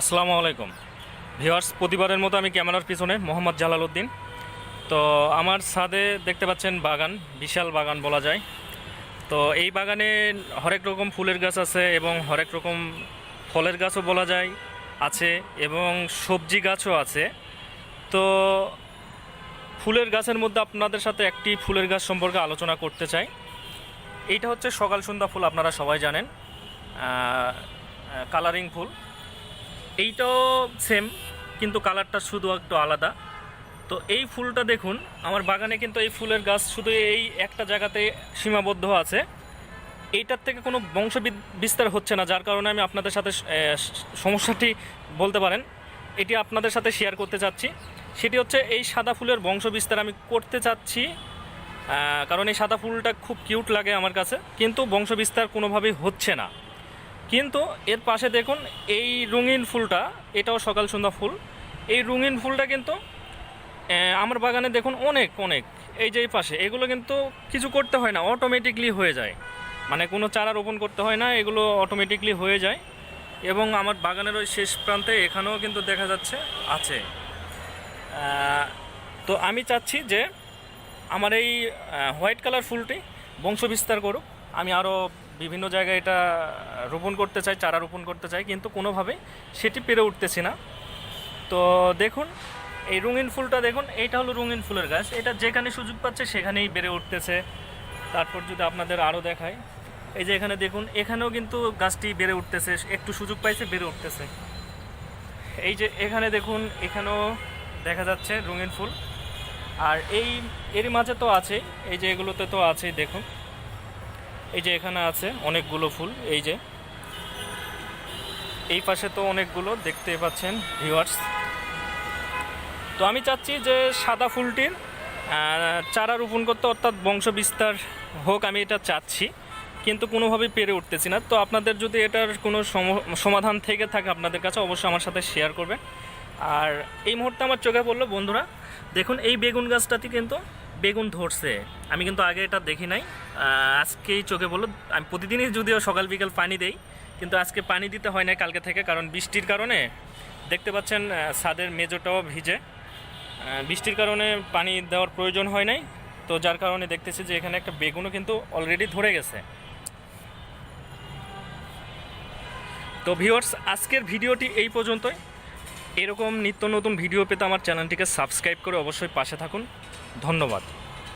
আসসালামু আলাইকুম। ভিওয়ার্স প্রতিবারের মতো আমি ক্যামেরার পিছনে মোহাম্মদ জালাল উদ্দিন। তো আমার ছাদে দেখতে পাচ্ছেন বাগান, বিশাল বাগান বলা যায়। তো এই বাগানে হরেক রকম ফুলের গাছ আছে এবং হরেক রকম ফলের গাছও বলা যায়, আছে এবং সবজি গাছও আছে। তো ফুলের গাছের মধ্যে আপনাদের সাথে একটি ফুলের গাছ সম্পর্কে আলোচনা করতে চাই। এইটা হচ্ছে সকাল সন্ধ্যা ফুল, আপনারা সবাই জানেন। কালারিং ফুল। এইটাও সেম কিন্তু কালারটা শুধু একটু আলাদা। তো এই ফুলটা দেখুন, আমার বাগানে কিন্তু এই ফুলের গাছ শুধু এই একটা জায়গাতে সীমাবদ্ধ আছে। এইটার থেকে কোনো বংশ বিস্তার হচ্ছে না, যার কারণে আমি আপনাদের সাথে সমস্যাটি বলতে পারেন। এটি আপনাদের সাথে শেয়ার করতে চাচ্ছি। সেটি হচ্ছে এই সাদা ফুলের বংশ বিস্তার আমি করতে চাচ্ছি কারণ এই সাদা ফুলটা খুব কিউট লাগে আমার কাছে, কিন্তু বংশ বিস্তার কোনোভাবেই হচ্ছে না। কিন্তু এর পাশে দেখুন এই রঙিন ফুলটা, এটাও সকাল সন্ধ্যা ফুল। এই রঙিন ফুলটা কিন্তু আমার বাগানে দেখুন অনেক অনেক। এই যে এই পাশে, এগুলো কিন্তু কিছু করতে হয় না অটোমেটিকলি হয়ে যায়। মানে কোনো চারা রোপণ করতে হয় না, এগুলো অটোমেটিকলি হয়ে যায়। এবং আমার বাগানের ওই শেষ প্রান্তে এখানেও কিন্তু দেখা যাচ্ছে, আছে। তো আমি চাচ্ছি যে আমার এই হোয়াইট কালার ফুলটি বংশ বিস্তার করুক। আমি আরও বিভিন্ন জায়গায় এটা রোপণ করতে চাই, চারা রোপণ করতে চাই, কিন্তু কোনোভাবে সেটি পেরে উঠতেছি না। তো দেখুন, এই রঙিন ফুলটা দেখুন, এইটা হলো রঙিন ফুলের গাছ। এটা যেখানে সুযোগ পাচ্ছে সেখানেই বেড়ে উঠতেছে। তারপর যদি আপনাদের আরও দেখায় এই যে এখানে দেখুন, এখানেও কিন্তু গাছটি বেড়ে উঠতেছে, একটু সুযোগ পাইছে, বেড়ে উঠতেছে। এই যে এখানে দেখুন, এখানেও দেখা যাচ্ছে রঙিন ফুল। আর এই এর মাঝে তো আছে এই যে এগুলোতে তো আছেই, দেখুন। এই যে এখানে আছে অনেকগুলো ফুল, এই যে। এই পাশে তো অনেকগুলো দেখতে পাচ্ছেন ভিউয়ার্স তো আমি চাচ্ছি যে সাদা ফুলটির চারা রোপণ করতে অর্থাৎ বংশ বিস্তার হোক, আমি এটা চাচ্ছি, কিন্তু কোনোভাবেই পেরে উঠতেছি না। তো আপনাদের যদি এটার কোনো সম- সমাধান থেকে থাকে আপনাদের কাছে, অবশ্যই আমার সাথে শেয়ার করবেন। আর এই মুহূর্তে আমার চোখে পড়ল, বন্ধুরা, দেখুন, এই বেগুন গাছটাতে কিন্তু বেগুন ধরছে। আমি কিন্তু আগে এটা দেখি নাই। আজকেই চোখে পড়ল। আমি প্রতিদিনই যদিও সকাল বিকাল পানি দেই, কিন্তু আজকে পানি দিতে হয় না কালকে থেকে, কারণ বৃষ্টির কারণে দেখতে পাচ্ছেন ছাদের মেজোটাও ভিজে। বৃষ্টির কারণে পানি দেওয়ার প্রয়োজন হয় নাই। তো যার কারণে দেখতেছি যে এখানে একটা বেগুনও কিন্তু অলরেডি ধরে গেছে। তো ভিউয়ার্স আজকের ভিডিওটি এই পর্যন্তই। এরকম নিত্য নতুন ভিডিও পেতে আমার চ্যানেলটিকে সাবস্ক্রাইব করে অবশ্যই পাশে থাকুন। ধন্যবাদ।